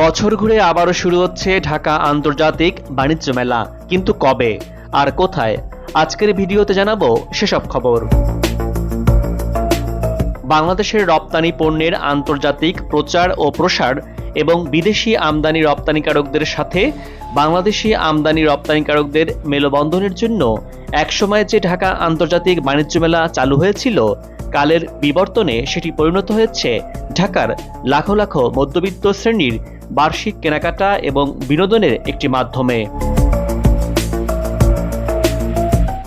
বছর ঘুরে আবারও শুরু হচ্ছে ঢাকা আন্তর্জাতিক বাণিজ্য মেলা। কিন্তু কবে? আর কোথায়? আজকের ভিডিওতে জানাব সেসব খবর। বাংলাদেশের রপ্তানি পণ্যের আন্তর্জাতিক প্রচার ও প্রসার এবং বিদেশি আমদানি রপ্তানিকারকদের সাথে বাংলাদেশি আমদানি রপ্তানিকারকদের মেলবন্ধনের জন্য একসময় যে ঢাকা আন্তর্জাতিক বাণিজ্য মেলা চালু হয়েছিল, কালের বিবর্তনে সেটি পরিণত হয়েছে ঢাকার লাখো লাখো মধ্যবিত্ত শ্রেণির বার্ষিক কেনাকাটা এবং বিনোদনের একটি মাধ্যমে।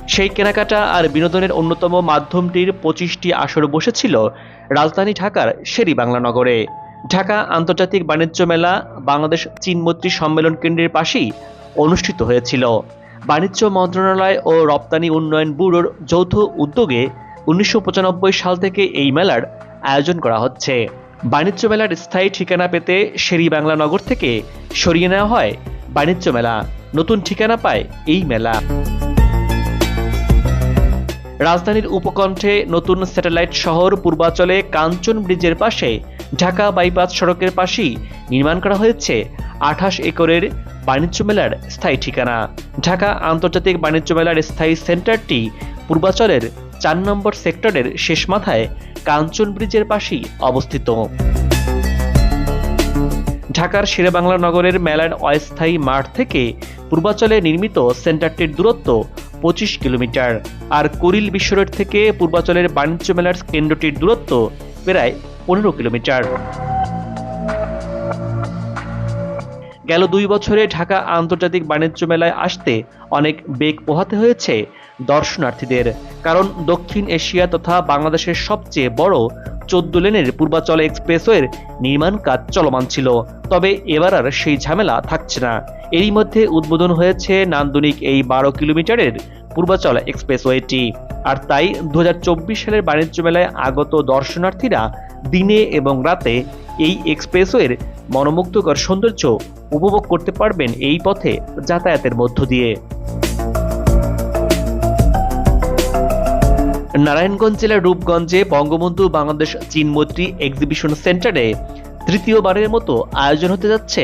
সেই কেনাকাটা আর বিনোদনের অন্যতম মাধ্যমটির পঁচিশটি আসর বসেছিল রাজধানী ঢাকার শেরি বাংলা নগরে। ঢাকা আন্তর্জাতিক বাণিজ্য মেলা বাংলাদেশ চীনমৈত্রী সম্মেলন কেন্দ্রের পাশেই অনুষ্ঠিত হয়েছিল। বাণিজ্য মন্ত্রণালয় ও রপ্তানি উন্নয়ন ব্যুরোর যৌথ উদ্যোগে উনিশশো পঁচানব্বই সাল থেকে এই মেলার আয়োজন করা হচ্ছে। বাণিজ্য মেলার স্থায়ী ঠিকানা পেতে শেরি বাংলা নগর থেকে সরিয়ে নেওয়া হয় বাণিজ্য মেলা। নতুন ঠিকানা পায় এই মেলা। রাজধানীর উপকণ্ঠে নতুন স্যাটেলাইট শহর পূর্বাচলে কাঞ্চন ব্রিজের পাশে ঢাকা বাইপাস সড়কের পাশেই নির্মাণ করা হয়েছে আঠাশ একরের বাণিজ্য মেলার স্থায়ী ঠিকানা। ঢাকা আন্তর্জাতিক বাণিজ্য মেলার স্থায়ী সেন্টারটি পূর্বাচলের চার নম্বর সেক্টরের শেষ মাথায় কাঞ্চন ব্রিজের পাশেই অবস্থিত। ঢাকার শেরেবাংলা নগরের মেলার অস্থায়ী মাঠ থেকে পূর্বাচলে নির্মিত সেন্টারটির দূরত্ব পঁচিশ কিলোমিটার। আর কুরিল বিশ্ব রোড থেকে পূর্বাচলের বাণিজ্য মেলার কেন্দ্রটির দূরত্ব প্রায় পনেরো কিলোমিটার। গেল দুই বছরে ঢাকা আন্তর্জাতিক বাণিজ্য মেলায় আসতে অনেক বেগ পোহাতে হয়েছে দর্শনার্থীদের। কারণ দক্ষিণ এশিয়া তথা বাংলাদেশের সবচেয়ে বড় চোদ্দ লেনের পূর্বাচল এক্সপ্রেসওয়ের নির্মাণ কাজ চলমান ছিল। তবে এবার আর সেই ঝামেলা থাকছে না। এরই মধ্যে উদ্বোধন হয়েছে নান্দনিক এই বারো কিলোমিটারের পূর্বাচল এক্সপ্রেসওয়েটি। আর তাই দু হাজার চব্বিশ সালের বাণিজ্য মেলায় আগত দর্শনার্থীরা দিনে এবং রাতে এই এক্সপ্রেসওয়ের মনোমুগ্ধকর সৌন্দর্য উপভোগ করতে পারবেন এই পথে যাতায়াতের মধ্য দিয়ে। নারায়ণগঞ্জ জেলার রূপগঞ্জে বঙ্গবন্ধু বাংলাদেশ চীন মৈত্রী এক্সিবিশন সেন্টারে তৃতীয়বারের মতো আয়োজন হতে যাচ্ছে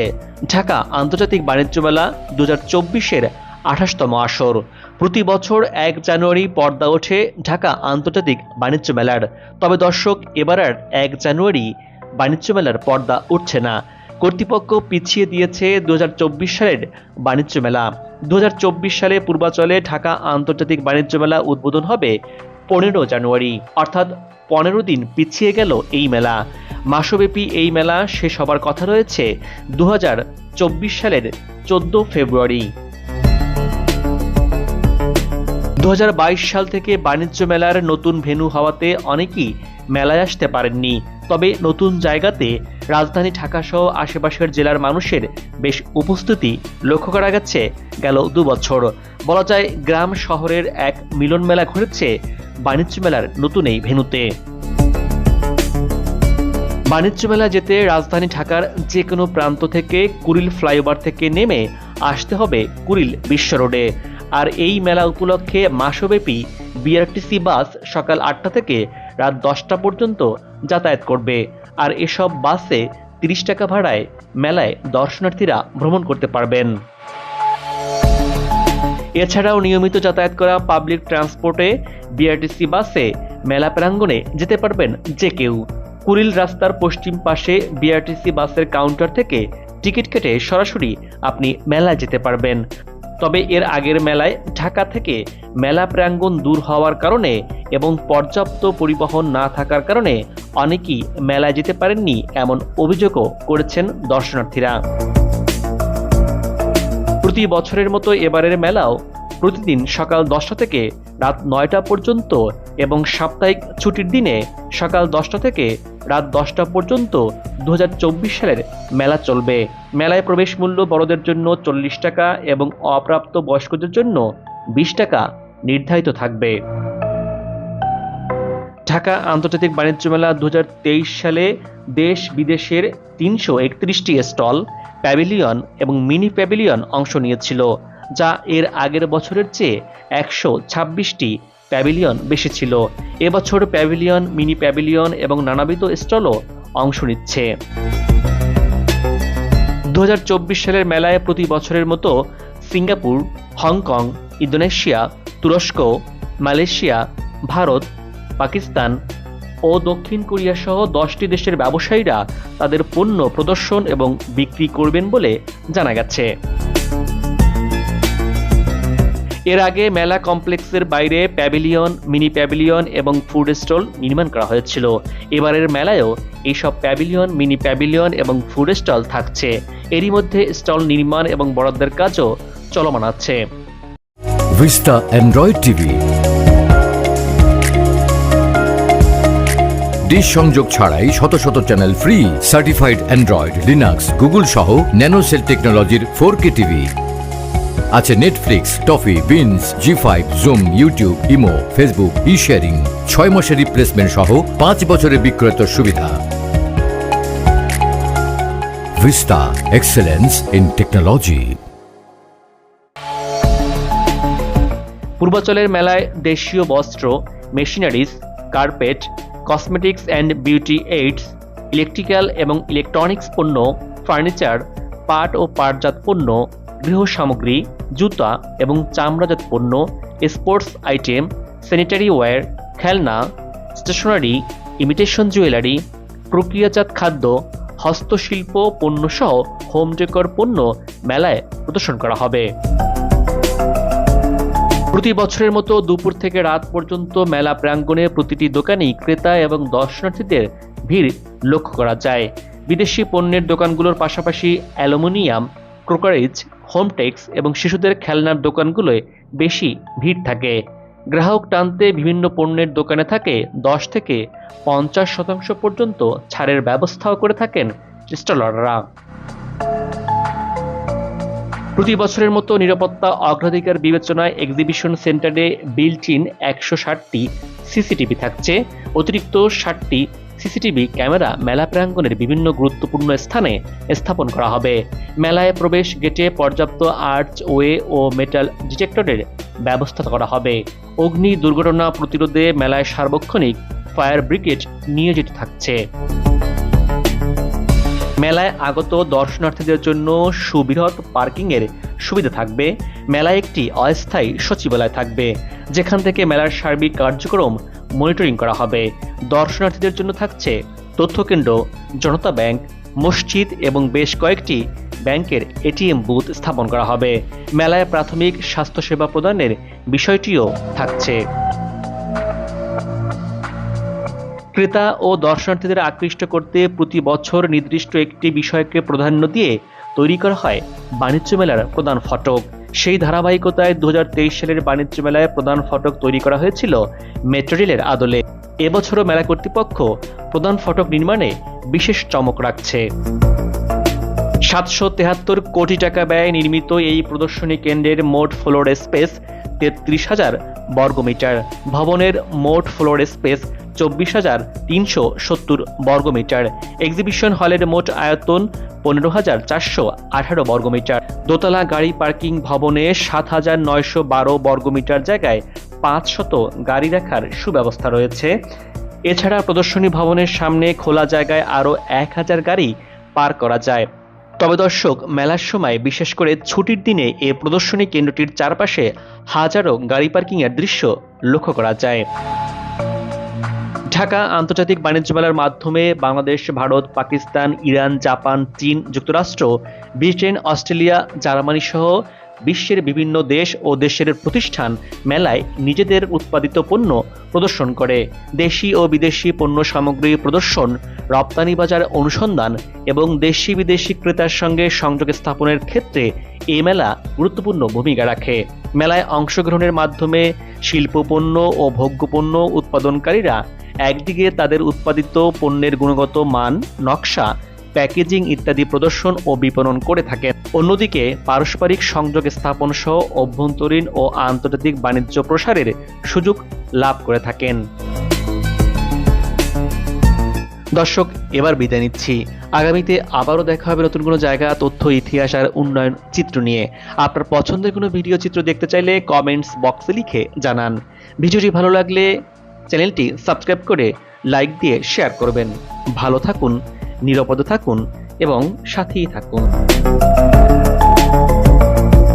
ঢাকা আন্তর্জাতিক বাণিজ্য মেলা দু হাজার চব্বিশের আঠাশতম আসর। প্রতি বছর এক জানুয়ারি পর্দা ওঠে ঢাকা আন্তর্জাতিক বাণিজ্য মেলার। তবে দর্শক, এবার আর এক জানুয়ারি বাণিজ্য মেলার পর্দা উঠছে না। কর্তৃপক্ষ পিছিয়ে দিয়েছে দু হাজার চব্বিশ সালের বাণিজ্য মেলা। দু হাজার চব্বিশ সালে পূর্বাচলে ঢাকা আন্তর্জাতিক বাণিজ্য মেলা উদ্বোধন হবে পনেরো জানুয়ারি। অর্থাৎ পনেরো দিন পিছিয়ে গেল এই মেলা। মাসব্যাপী এই মেলা শেষ হবার কথা রয়েছে দু হাজার চব্বিশ সালের চোদ্দ ফেব্রুয়ারি। দু হাজার বাইশ সাল থেকে বাণিজ্য মেলার নতুন ভেন্যু হওয়াতে অনেকেই মেলায় আসতে পারেননি। তবে নতুন জায়গাতে রাজধানী ঢাকা সহ আশেপাশের জেলার মানুষের বেশ উপস্থিতি লক্ষ্য করা গেছে গেল দু বছর। বলা যায়, গ্রাম শহরের এক মিলন মেলা ঘুরেছে বাণিজ্য মেলার নতুন এই ভেন্যুতে। বাণিজ্য মেলা যেতে রাজধানী ঢাকার যে কোনো প্রান্ত থেকে কুরিল ফ্লাইওভার থেকে নেমে আসতে হবে কুরিল বিশ্ব রোডে। আর এই মেলা উপলক্ষে মাসব্যাপী বিআরটিসি বাস সকাল আটটা থেকে রাত দশটা পর্যন্ত যাতায়াত করবে। আর এসব বাসে তিরিশ টাকা ভাড়ায় মেলায় দর্শনার্থীরা ভ্রমণ করতে পারবেন। এছাড়াও নিয়মিত যাতায়াত করা পাবলিক ট্রান্সপোর্টে বিআরটিসি বাসে মেলা প্রাঙ্গণে যেতে পারবেন যে কেউ। কুরিল রাস্তার পশ্চিম পাশে বিআরটিসি বাসের কাউন্টার থেকে টিকিট কেটে সরাসরি আপনি মেলায় যেতে পারবেন। তবে এর আগের মেলায় ঢাকা থেকে মেলা প্রাঙ্গণ দূর হওয়ার কারণে এবং পর্যাপ্ত পরিবহন না থাকার কারণে অনেকেই মেলায় যেতে পারেননি এমন অভিযোগও করেছেন দর্শনার্থীরা। প্রতি বছরের মতো এবারের মেলাও প্রতিদিন সকাল দশটা থেকে রাত নয়টা পর্যন্ত এবং সাপ্তাহিক ছুটির দিনে সকাল দশটা থেকে রাত দশটা পর্যন্ত দু হাজার চব্বিশ সালের মেলা চলবে। মেলায় প্রবেশ মূল্য বড়দের জন্য চল্লিশ টাকা এবং অপ্রাপ্ত বয়স্কদের জন্য বিশ টাকা নির্ধারিত থাকবে। ঢাকা আন্তর্জাতিক বাণিজ্য মেলা দু হাজার তেইশ সালে দেশ বিদেশের তিনশো একত্রিশটি স্টল, প্যাভিলিয়ন এবং মিনি প্যাভিলিয়ন অংশ নিয়েছিল। যা এর আগের বছরের চেয়ে একশো ছাব্বিশটি প্যাভিলিয়ন বেশি ছিল। এবছর প্যাভিলিয়ন, মিনি প্যাভিলিয়ন এবং নানাবিধ স্টলও অংশ নিচ্ছে। দু হাজার চব্বিশ সালের মেলায় প্রতি বছরের মতো সিঙ্গাপুর, হংকং, ইন্দোনেশিয়া, তুরস্ক, মালয়েশিয়া, ভারত, পাকিস্তান ও দক্ষিণ কোরিয়া সহ দশটি দেশের ব্যবসায়ীরা তাদের পণ্য প্রদর্শন এবং বিক্রি করবেন বলে জানা গেছে। এর আগে মেলা কমপ্লেক্সের বাইরে প্যাভিলিয়ন, মিনি প্যাভিলিয়ন এবং ফুড স্টল নির্মাণ করা হয়েছিল। এবারের মেলায়ও এইসব প্যাভিলিয়ন, মিনি প্যাভিলিয়ন এবং ফুড স্টল থাকছে। এরই মধ্যে স্টল নির্মাণ এবং বরাদ্দের কাজও চলমান আছে। ভিস্টা অ্যান্ড্রয়েড টিভি ডিশ সংযোগ ছাড়াই শত শত channel free certified Android Linux Google সহ ন্যানোসেল টেকনোলজির ফোর কে টিভি আছে Netflix Toffee Binge Zee five Zoom YouTube Imo Facebook E sharing ছয় মাসের রিপ্লেসমেন্ট সহ পাঁচ বছরের বিক্রয়ের সুবিধা। ভিস্তা এক্সেলেন্স ইন টেকনোলজি পূর্বাচলের মেলায় দেশীয় বস্ত্র machineries carpet cosmetics and beauty aids electrical এবং ইলেকট্রনিক্স পণ্য ফার্নিচার পাট ও পাটজাত পণ্য গৃহ সামগ্রী জুতা এবং চামড়াজাত পণ্য, স্পোর্টস আইটেম স্যানিটারি ওয়্যার খেলনা স্টেশনারি ইমিটেশন জুয়েলারি প্রক্রিয়াজাত খাদ্য, হস্তশিল্প পণ্যসহ হোম ডেকর পণ্য মেলায় প্রদর্শন করা হবে। প্রতি বছরের মতো দুপুর থেকে রাত পর্যন্ত মেলা প্রাঙ্গণে প্রতিটি দোকানেই ক্রেতা এবং দর্শনার্থীদের ভিড় লক্ষ্য করা যায়। বিদেশি পণ্যের দোকানগুলোর পাশাপাশি অ্যালুমিনিয়াম ক্রোকারেজ হোমটেক্স এবং শিশুদের খেলনার দোকানগুলোয় বেশি ভিড় থাকে। গ্রাহক টানতে বিভিন্ন পণ্যের দোকানে থাকে, দশ থেকে পঞ্চাশ শতাংশ পর্যন্ত ছাড়ের ব্যবস্থাও করে থাকেন স্টলাররা। প্রতি বছরের মতো নিরাপত্তা অগ্রাধিকার বিবেচনায় এক্সিবিশন সেন্টারে বিল্ট ইন একশো ষাটটি সিসিটিভি থাকছে, অতিরিক্ত ষাটটি সিসিটিভি ক্যামেরা মেলা প্রাঙ্গণের বিভিন্ন গুরুত্বপূর্ণ স্থানে স্থাপন করা হবে। মেলায় প্রবেশ গেটে পর্যাপ্ত আর্চ, ওয়ে ও মেটাল ডিটেক্টরের ব্যবস্থা করা হবে। অগ্নি দুর্ঘটনা প্রতিরোধে মেলায় সার্বক্ষণিক ফায়ার ব্রিগেড নিয়োজিত থাকছে। মেলায় আগত দর্শনার্থীদের জন্য সুবৃহৎ পার্কিংয়ের সুবিধা থাকবে। মেলায় একটি অস্থায়ী সচিবালয় থাকবে, যেখান থেকে মেলার সার্বিক কার্যক্রম মনিটরিং করা হবে। দর্শনার্থীদের জন্য থাকছে তথ্যকেন্দ্র, জনতা ব্যাংক, মসজিদ এবং বেশ কয়েকটি ব্যাংকের এটিএম বুথ স্থাপন করা হবে। মেলায় প্রাথমিক স্বাস্থ্যসেবা প্রদানের বিষয়টিও থাকছে। ক্রেতা ও দর্শনার্থীদের আকৃষ্ট করতে প্রতি বছর নির্দিষ্ট একটি বিষয়কে প্রাধান্য দিয়ে তৈরি করা হয় বাণিজ্য মেলার প্রধান ফটক। সেই ধারাবাহিকতায় দু সালের বাণিজ্য মেলায় প্রধান ফটক তৈরি করা হয়েছিল মেট্রো রেলের আদলে। এবছরও মেলা কর্তৃপক্ষ প্রধান ফটক নির্মাণে বিশেষ চমক রাখছে। সাতশো তেহাত্তর কোটি টাকা ব্যয়ে নির্মিত এই প্রদর্শনী কেন্দ্রের মোট ফ্লোর স্পেস তেত্রিশ হাজার বর্গমিটার। ভবনের মোট ফ্লোর স্পেস চব্বিশ হাজার তিনশো সত্তর বর্গমিটার। এক্সিবিশন হলের মোট আয়তন পনেরো হাজার চারশো আঠারো বর্গমিটার। দোতলা গাড়ি পার্কিং ভবনে সাত হাজার নয়শো বারো বর্গমিটার জায়গায় পাঁচ শত গাড়ি রাখার সুব্যবস্থা রয়েছে। এছাড়া প্রদর্শনী ভবনের সামনে খোলা জায়গায় আরও এক হাজার গাড়ি পার করা যায়। তবে দর্শক, মেলার সময় বিশেষ করে ছুটির দিনে এ প্রদর্শনী কেন্দ্রটির চারপাশে হাজারো গাড়ি পার্কিংয়ের দৃশ্য লক্ষ্য করা যায়। ঢাকা আন্তর্জাতিক বাণিজ্য মেলার মাধ্যমে বাংলাদেশ, ভারত, পাকিস্তান, ইরান, জাপান, চীন, যুক্তরাষ্ট্র, ব্রিটেন, অস্ট্রেলিয়া, জার্মানি সহ বিশ্বের বিভিন্ন দেশ ও দেশের প্রতিষ্ঠান মেলায় নিজেদের উৎপাদিত পণ্য প্রদর্শন করে। দেশি ও বিদেশি পণ্য সামগ্রী প্রদর্শন, রপ্তানি বাজার অনুসন্ধান এবং দেশি বিদেশি ক্রেতার সঙ্গে সংযোগ স্থাপনের ক্ষেত্রে এই মেলা গুরুত্বপূর্ণ ভূমিকা রাখে। মেলায় অংশগ্রহণের মাধ্যমে শিল্পপণ্য ও ভোগ্যপণ্য উৎপাদনকারীরা একদিকে তাদের উৎপাদিত পণ্যের গুণগত মান, নকশা, প্যাকেজিং ইত্যাদি প্রদর্শন ও বিপণন করে থাকেন। অন্যদিকে পারস্পরিক সংযোগ স্থাপন সহ অভ্যন্তরীণ ও আন্তর্জাতিক বাণিজ্য প্রসারের সুযোগ লাভ করে থাকেন। দর্শক, এবার বিদায় নিচ্ছি। আগামীতে আবারও দেখা হবে নতুন কোনো জায়গা, তথ্য, ইতিহাস আর উন্নয়ন চিত্র নিয়ে। আপনার পছন্দের কোনো ভিডিও চিত্র দেখতে চাইলে কমেন্টস বক্সে লিখে জানান। ভিডিওটি ভালো লাগলে চ্যানেলটি সাবস্ক্রাইব করে লাইক দিয়ে শেয়ার করবেন। ভালো থাকুন নিরাপদে থাকুন এবং সাথেই থাকুন।